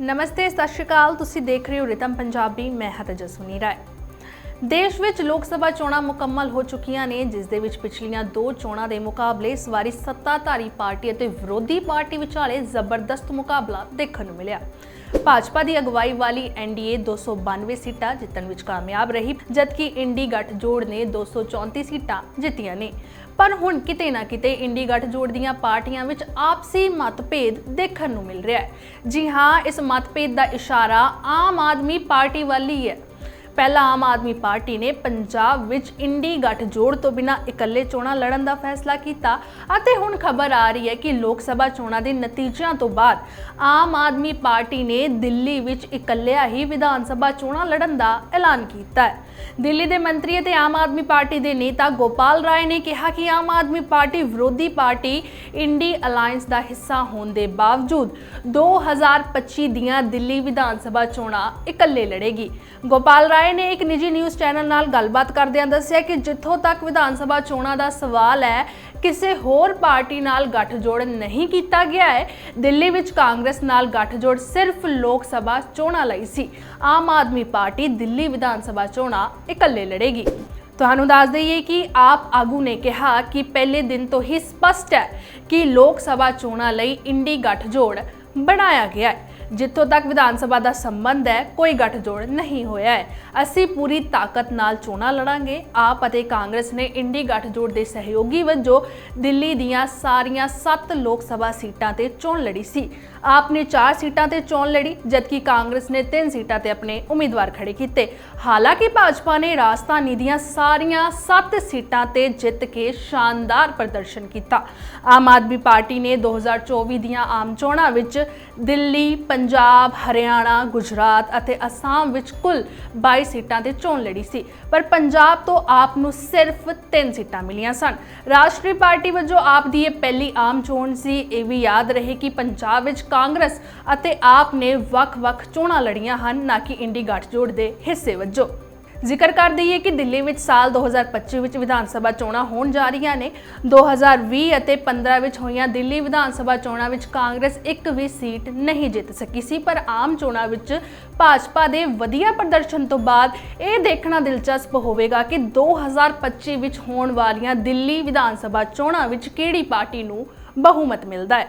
ਨਮਸਤੇ, ਸਤਿ ਸ਼੍ਰੀ ਅਕਾਲ। ਤੁਸੀਂ ਦੇਖ ਰਹੇ ਹੋ ਰਿਤਮ ਪੰਜਾਬੀ, ਮੈਂ ਹਾਂ ਤੇਜਸਵਨੀ ਰਾਏ। ਦੇਸ਼ ਵਿੱਚ ਲੋਕ ਸਭਾ ਚੋਣਾਂ ਮੁਕੰਮਲ ਹੋ ਚੁੱਕੀਆਂ ਨੇ, ਜਿਸ ਦੇ ਵਿੱਚ ਪਿਛਲੀਆਂ ਦੋ ਚੋਣਾਂ ਦੇ ਮੁਕਾਬਲੇ ਇਸ ਵਾਰੀ ਸੱਤਾਧਾਰੀ ਪਾਰਟੀ ਅਤੇ ਵਿਰੋਧੀ ਪਾਰਟੀ ਵਿਚਾਲੇ ਜ਼ਬਰਦਸਤ ਮੁਕਾਬਲਾ ਦੇਖਣ ਨੂੰ ਮਿਲਿਆ। ਭਾਜਪਾ ਦੀ ਅਗਵਾਈ ਵਾਲੀ ਐਨਡੀਏ 292 ਸੀਟਾਂ ਜਿੱਤਣ ਵਿੱਚ ਕਾਮਯਾਬ ਰਹੀ, ਜਦਕਿ ਇੰਡੀ ਗੱਠਜੋੜ ਨੇ 234 ਸੀਟਾਂ ਜਿੱਤੀਆਂ ਨੇ। ਪਰ ਹੁਣ ਕਿਤੇ ਨਾ ਕਿਤੇ ਇੰਡੀ ਗੱਠਜੋੜ ਦੀਆਂ ਪਾਰਟੀਆਂ ਵਿੱਚ ਆਪਸੀ ਮਤਭੇਦ ਦੇਖਣ ਨੂੰ ਮਿਲ ਰਿਹਾ ਹੈ। ਜੀ ਹਾਂ, ਇਸ ਮਤਭੇਦ ਦਾ ਇਸ਼ਾਰਾ ਆਮ ਆਦਮੀ ਪਾਰਟੀ ਵੱਲ ਹੀ ਹੈ। ਪਹਿਲਾਂ ਆਮ ਆਦਮੀ ਪਾਰਟੀ ਨੇ ਪੰਜਾਬ ਵਿੱਚ ਇੰਡੀ ਗੱਠਜੋੜ ਤੋਂ ਬਿਨਾਂ ਇਕੱਲੇ ਚੋਣਾਂ ਲੜਨ ਦਾ ਫੈਸਲਾ ਕੀਤਾ ਅਤੇ ਹੁਣ ਖਬਰ ਆ ਰਹੀ ਹੈ ਕਿ ਲੋਕ ਸਭਾ ਚੋਣਾਂ ਦੇ ਨਤੀਜਿਆਂ ਤੋਂ ਬਾਅਦ ਆਮ ਆਦਮੀ ਪਾਰਟੀ ਨੇ ਦਿੱਲੀ ਵਿੱਚ ਇਕੱਲਿਆਂ ਹੀ ਵਿਧਾਨ ਸਭਾ ਚੋਣਾਂ ਲੜਨ ਦਾ ਐਲਾਨ ਕੀਤਾ ਹੈ। ਦਿੱਲੀ ਦੇ ਮੰਤਰੀ ਅਤੇ ਆਮ ਆਦਮੀ ਪਾਰਟੀ ਦੇ ਨੇਤਾ ਗੋਪਾਲ ਰਾਏ ਨੇ ਕਿਹਾ ਕਿ ਆਮ ਆਦਮੀ ਪਾਰਟੀ ਵਿਰੋਧੀ ਪਾਰਟੀ ਇੰਡੀ ਅਲਾਈਅੰਸ ਦਾ ਹਿੱਸਾ ਹੋਣ ਦੇ ਬਾਵਜੂਦ 2025 ਦੀਆਂ ਦਿੱਲੀ ਵਿਧਾਨ ਸਭਾ ਚੋਣਾਂ ਇਕੱਲੇ ਲੜੇਗੀ। ਗੋਪਾਲ ਰਾਏ ਨੇ, ਇੱਕ ਨਿੱਜੀ ਨਿਊਜ਼ ਚੈਨਲ ਨਾਲ ਗੱਲਬਾਤ ਕਰਦਿਆਂ ਦੱਸਿਆ ਕਿ ਜਿੱਥੋਂ ਤੱਕ ਵਿਧਾਨ ਸਭਾ ਚੋਣਾਂ ਦਾ ਸਵਾਲ ਹੈ, ਕਿਸੇ ਹੋਰ ਪਾਰਟੀ ਨਾਲ ਗੱਠਜੋੜ ਨਹੀਂ ਕੀਤਾ ਗਿਆ ਹੈ। ਦਿੱਲੀ ਵਿੱਚ ਕਾਂਗਰਸ ਨਾਲ ਗੱਠਜੋੜ ਸਿਰਫ ਲੋਕ ਸਭਾ ਚੋਣਾਂ ਲਈ ਸੀ। ਆਮ ਆਦਮੀ ਪਾਰਟੀ ਦਿੱਲੀ ਵਿਧਾਨ ਸਭਾ ਚੋਣਾਂ ਇਕੱਲੇ ਲੜੇਗੀ। ਤੁਹਾਨੂੰ ਦੱਸ ਦਈਏ ਕਿ ਆਪ ਆਗੂ ਨੇ ਕਿਹਾ ਕਿ ਪਹਿਲੇ ਦਿਨ ਤੋਂ ਹੀ ਸਪਸ਼ਟ ਹੈ ਕਿ ਲੋਕ ਸਭਾ ਚੋਣਾਂ ਲਈ ਇੰਡੀ ਗੱਠਜੋੜ ਬਣਾਇਆ ਗਿਆ ਹੈ। ਜਿੱਥੋਂ ਤੱਕ ਵਿਧਾਨ ਸਭਾ ਦਾ ਸੰਬੰਧ ਹੈ, ਕੋਈ ਗੱਠਜੋੜ ਨਹੀਂ ਹੋਇਆ ਹੈ। ਅਸੀਂ ਪੂਰੀ ਤਾਕਤ ਨਾਲ ਚੋਣਾਂ ਲੜਾਂਗੇ। ਆਪ ਅਤੇ ਕਾਂਗਰਸ ਨੇ ਇੰਡੀ ਗੱਠਜੋੜ ਦੇ ਸਹਿਯੋਗੀ ਵਜੋਂ ਦਿੱਲੀ ਦੀਆਂ ਸਾਰੀਆਂ 7 ਲੋਕ ਸਭਾ ਸੀਟਾਂ ਤੇ ਚੋਣ ਲੜੀ ਸੀ। ਆਪ ਨੇ 4 ਸੀਟਾਂ ਤੇ ਚੋਣ ਲੜੀ, ਜਦਕਿ ਕਾਂਗਰਸ ਨੇ 3 ਸੀਟਾਂ ਤੇ ਆਪਣੇ ਉਮੀਦਵਾਰ ਖੜੇ ਕੀਤੇ। ਹਾਲਾਂਕਿ ਭਾਜਪਾ ਨੇ ਰਾਜਧਾਨੀ ਦੀਆਂ ਸਾਰੀਆਂ 7 ਸੀਟਾਂ ਤੇ ਜਿੱਤ ਕੇ ਸ਼ਾਨਦਾਰ ਪ੍ਰਦਰਸ਼ਨ ਕੀਤਾ। ਆਮ ਆਦਮੀ ਪਾਰਟੀ ਨੇ 2024 ਦੀਆਂ ਆਮ ਚੋਣਾਂ ਵਿੱਚ ਦਿੱਲੀ ਪੰਜਾਬ, ਹਰਿਆਣਾ, ਗੁਜਰਾਤ ਅਤੇ ਅਸਾਮ ਵਿੱਚ ਕੁੱਲ 22 ਸੀਟਾਂ ਤੇ ਚੋਣ ਲੜੀ ਸੀ। ਪਰ ਪੰਜਾਬ ਤੋਂ ਆਪ ਨੂੰ ਸਿਰਫ 3 ਸੀਟਾਂ ਮਿਲੀਆਂ ਸਨ। ਰਾਸ਼ਟਰੀ ਪਾਰਟੀ ਵਜੋਂ ਆਪ ਦੀ ਇਹ ਪਹਿਲੀ ਆਮ ਚੋਣ ਸੀ। ਇਹ ਵੀ ਯਾਦ ਰਹੇ ਕਿ ਪੰਜਾਬ ਵਿੱਚ ਕਾਂਗਰਸ ਅਤੇ ਆਪ ਨੇ ਵੱਖ-ਵੱਖ ਚੋਣਾਂ ਲੜੀਆਂ ਹਨ, ਨਾ ਕਿ ਇੰਡੀ ਗੱਠਜੋੜ ਦੇ ਹਿੱਸੇ ਵਜੋਂ। ਜ਼ਿਕਰ ਕਰ ਦਈਏ ਕਿ ਦਿੱਲੀ ਵਿੱਚ ਸਾਲ 2025 ਵਿੱਚ ਵਿਧਾਨ ਸਭਾ ਚੋਣਾਂ ਹੋਣ ਜਾ ਰਹੀਆਂ ਨੇ। 2020 ਅਤੇ 15 ਵਿੱਚ ਹੋਈਆਂ ਦਿੱਲੀ ਵਿਧਾਨ ਸਭਾ ਚੋਣਾਂ ਵਿੱਚ ਕਾਂਗਰਸ ਇੱਕ ਵੀ ਸੀਟ ਨਹੀਂ ਜਿੱਤ ਸਕੀ ਸੀ, ਪਰ ਆਮ ਚੋਣਾਂ ਵਿੱਚ ਭਾਜਪਾ ਦੇ ਵਧੀਆ ਪ੍ਰਦਰਸ਼ਨ ਤੋਂ ਬਾਅਦ ਇਹ ਦੇਖਣਾ ਦਿਲਚਸਪ ਹੋਵੇਗਾ ਕਿ 2025 ਵਿੱਚ ਹੋਣ ਵਾਲੀਆਂ ਦਿੱਲੀ ਵਿਧਾਨ ਸਭਾ ਚੋਣਾਂ ਵਿੱਚ ਕਿਹੜੀ ਪਾਰਟੀ ਨੂੰ ਬਹੁਮਤ ਮਿਲਦਾ ਹੈ।